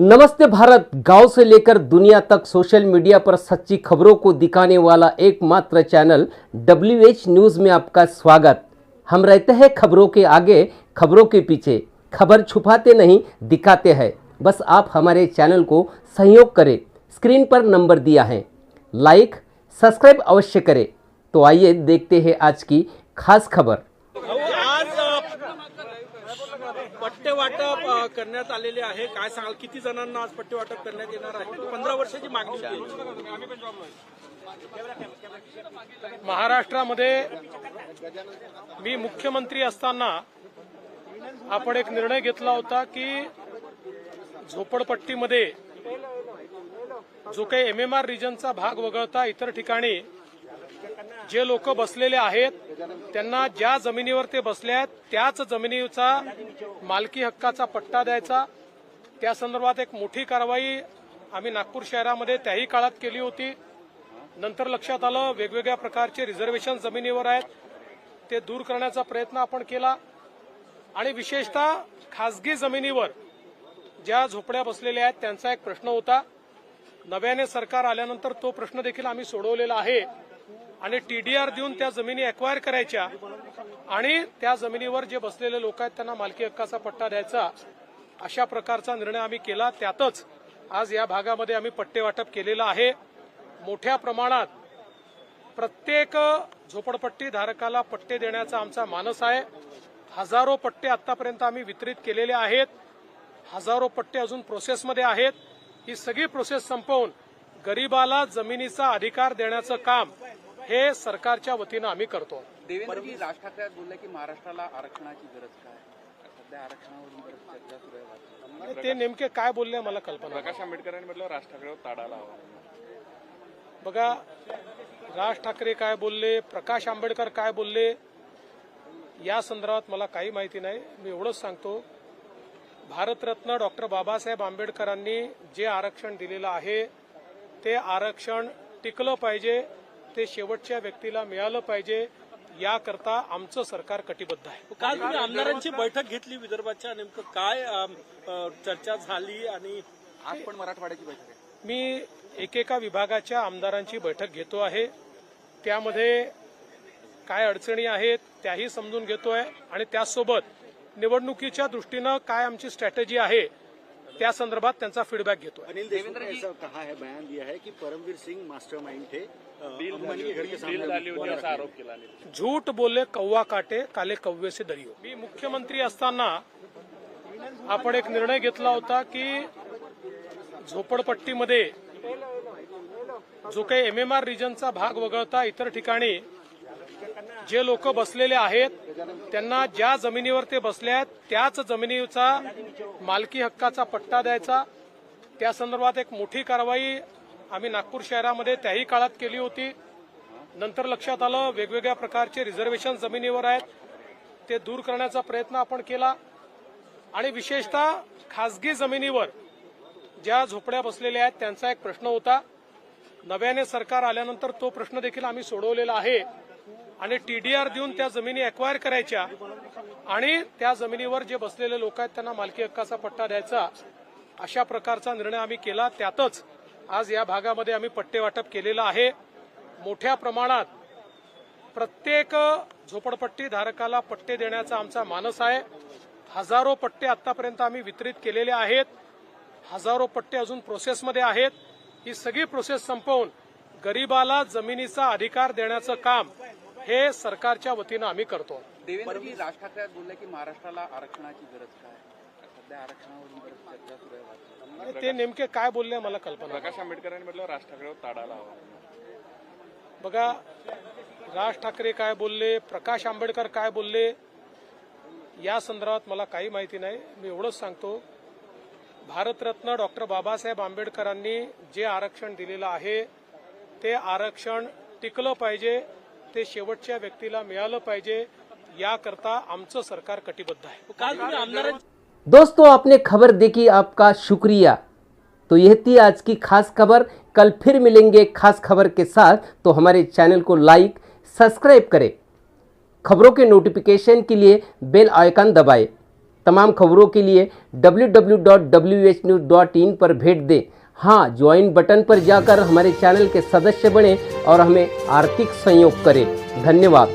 नमस्ते भारत। गाँव से लेकर दुनिया तक सोशल मीडिया पर सच्ची खबरों को दिखाने वाला एकमात्र चैनल डब्ल्यू एच न्यूज़ में आपका स्वागत। हम रहते हैं खबरों के आगे, खबरों के पीछे। खबर छुपाते नहीं, दिखाते हैं। बस आप हमारे चैनल को सहयोग करें। स्क्रीन पर नंबर दिया है। लाइक, सब्सक्राइब अवश्य करें। तो आइए देखते हैं आज की खास खबर। पट्टे वाटप करण्यात आलेले आहे. काय सांगाल? किती जणांना आज पट्टे वाटप करण्यात येणार आहे? पंधरा वर्षाची मागणी होती महाराष्ट्रामध्ये मी मुख्यमंत्री असताना आपण एक निर्णय घेतला होता की झोपडपट्टीमध्ये जो काही एम आर रिजनचा भाग वगळता इतर ठिकाणी जे लोक बसलेले आहेत त्यांना ज्या जमिनीवर ते बसले आहेत त्याच जमिनीचा मालकी हक्काचा पट्टा द्यायचा. त्या संदर्भात एक मोठी कारवाई आम्ही नागपूर शहरामध्ये त्याही काळात केली होती. नंतर लक्षात आलं वेगवेगळ्या प्रकारचे रिझर्वेशन जमिनीवर आहेत. ते दूर करण्याचा प्रयत्न आपण केला. आणि विशेषतः खासगी जमिनीवर ज्या झोपड्या बसलेल्या आहेत त्यांचा एक प्रश्न होता. नव्याने सरकार आल्यानंतर तो प्रश्न देखील आम्ही सोडवलेला आहे. आणि टीडीआर देऊन त्या जमिनी एक्वायर करायच्या. आणि त्या जमिनीवर जे बसलेले लोक आहेत त्यांना मालकी हक्काचा पट्टा द्यायचा. अशा प्रकारचा निर्णय आम्ही केला. त्यातच आज या भागामध्ये आम्ही पट्टे वाटप केलेलं आहे. मोठ्या प्रमाणात प्रत्येक झोपडपट्टी धारकाला पट्टे देण्याचा आमचा मानस आहे. हजारो पट्टे आतापर्यंत आम्ही वितरित केलेले आहेत. हजारो पट्टे अजून प्रोसेसमध्ये आहेत. ही सगळी प्रोसेस संपवून गरीबाला जमिनीचा अधिकार देण्याचं काम हे सरकारच्या वतीनं आम्ही करतो. देवेंद्रजी राज ठाकरे आज बोलले की महाराष्ट्राला आरक्षणाची गरज काय? सध्या आरक्षणावरून बरीच चर्चा सुरू आहे आणि ते नेमके काय बोलले मला कल्पना. प्रकाश आंबेडकरांनी म्हटलं राज ठाकरेवर ताडा लावा बघा राज ठाकरे काय बोलले प्रकाश आंबेडकर काय बोलले या संदर्भात मला काही माहिती नाही. मी एवढंच सांगतो भारतरत्न डॉक्टर बाबासाहेब आंबेडकरांनी जे आरक्षण दिलेलं आहे ते आरक्षण टिकलं पाहिजे. ते शेवटच्या व्यक्तीला मिळालं पाहिजे याकरता आमचं सरकार कटिबद्ध आहे. काल तुम्ही आमदारांची बैठक घेतली विदर्भाच्या नेमकं काय चर्चा झाली आणि आज पण मराठवाड्याची बैठक आहे. मी एकेका विभागाच्या आमदारांची बैठक घेतो आहे. त्यामध्ये काय अडचणी आहेत त्याही समजून घेतोय आणि त्याचसोबत निवडणुकीच्या दृष्टीनं काय आमची स्ट्रॅटेजी आहे त्या संदर्भात त्यांचा फीडबॅक घेतोय. अनिल देशमुख ने ऐसा कहा है बयान दिया है कि परमवीर सिंह मास्टरमाइंड थे रखने। आरोप केला आणि झूठ बोले कौवा काटे काले कव्वे से दरियो. मी मुख्यमंत्री असताना आपण एक निर्णय घेतला होता की झोपडपट्टीमध्ये जो काही एम एम आर रिजनचा भाग वगळता इतर ठिकाणी जे लोक बसलेले आहेत त्यांना ज्या जमिनीवर ते बसले आहेत त्याच जमिनीचा मालकी हक्काचा पट्टा द्यायचा. त्या संदर्भात एक मोठी कारवाई आम्ही नागपूर शहरामध्ये त्याही काळात केली होती. नंतर लक्षात आलं वेगवेगळ्या प्रकारचे रिझर्वेशन जमिनीवर आहेत. ते दूर करण्याचा प्रयत्न आपण केला. आणि विशेषतः खासगी जमिनीवर ज्या झोपड्या बसलेल्या आहेत त्यांचा एक प्रश्न होता. नव्याने सरकार आल्यानंतर तो प्रश्न देखील आम्ही सोडवलेला आहे. आणि टीडीआर देऊन त्या जमिनी एक्वायर करायच्या. आणि त्या जमिनीवर जे बसलेले लोक आहेत त्यांना मालकी हक्काचा पट्टा द्यायचा. अशा प्रकारचा निर्णय आम्ही केला. त्यातच आज या भागामध्ये आम्ही पट्टे वाटप केलेलं आहे. मोठ्या प्रमाणात प्रत्येक झोपडपट्टी धारकाला पट्टे देण्याचा आमचा मानस आहे. हजारो पट्टे आतापर्यंत आम्ही वितरित केलेले आहेत. हजारो पट्टे अजून प्रोसेसमध्ये आहेत. ही सगळी प्रोसेस संपवून गरीबाला जमिनीचा अधिकार देण्याचं काम हे सरकारच्या वतीनं आम्ही करतो. देवेंद्रजी राज ठाकरे बोलले की महाराष्ट्राला आरक्षणाची गरज काय? सध्या आरक्षणावरून बरीच चर्चा सुरू आहे आणि ते नेमके काय बोलले मला कल्पना. प्रकाश आंबेडकरांनी म्हटलं राज ठाकरेवर ताडा लावा. बघा राज ठाकरे काय बोलले प्रकाश आंबेडकर काय बोलले या संदर्भात मला काही माहिती नाही. मी एवढंच सांगतो भारतरत्न डॉक्टर बाबासाहेब आंबेडकरांनी जे आरक्षण दिलेलं आहे ते आरक्षण टिकलं पाहिजे. ते शेवटच्या व्यक्तीला मिळालं पाहिजे याकरता आमचं सरकार कटिबद्ध आहे. काल तुम्ही आमदारांची दोस्तों आपने खबर देखी आपका शुक्रिया। तो यह थी आज की खास खबर। कल फिर मिलेंगे खास खबर के साथ। तो हमारे चैनल को लाइक सब्सक्राइब करें। खबरों के नोटिफिकेशन के लिए बेल आइकन दबाएँ। तमाम खबरों के लिए www.whnews.in पर भेंट दें। हाँ ज्वाइन बटन पर जाकर हमारे चैनल के सदस्य बने और हमें आर्थिक सहयोग करें। धन्यवाद।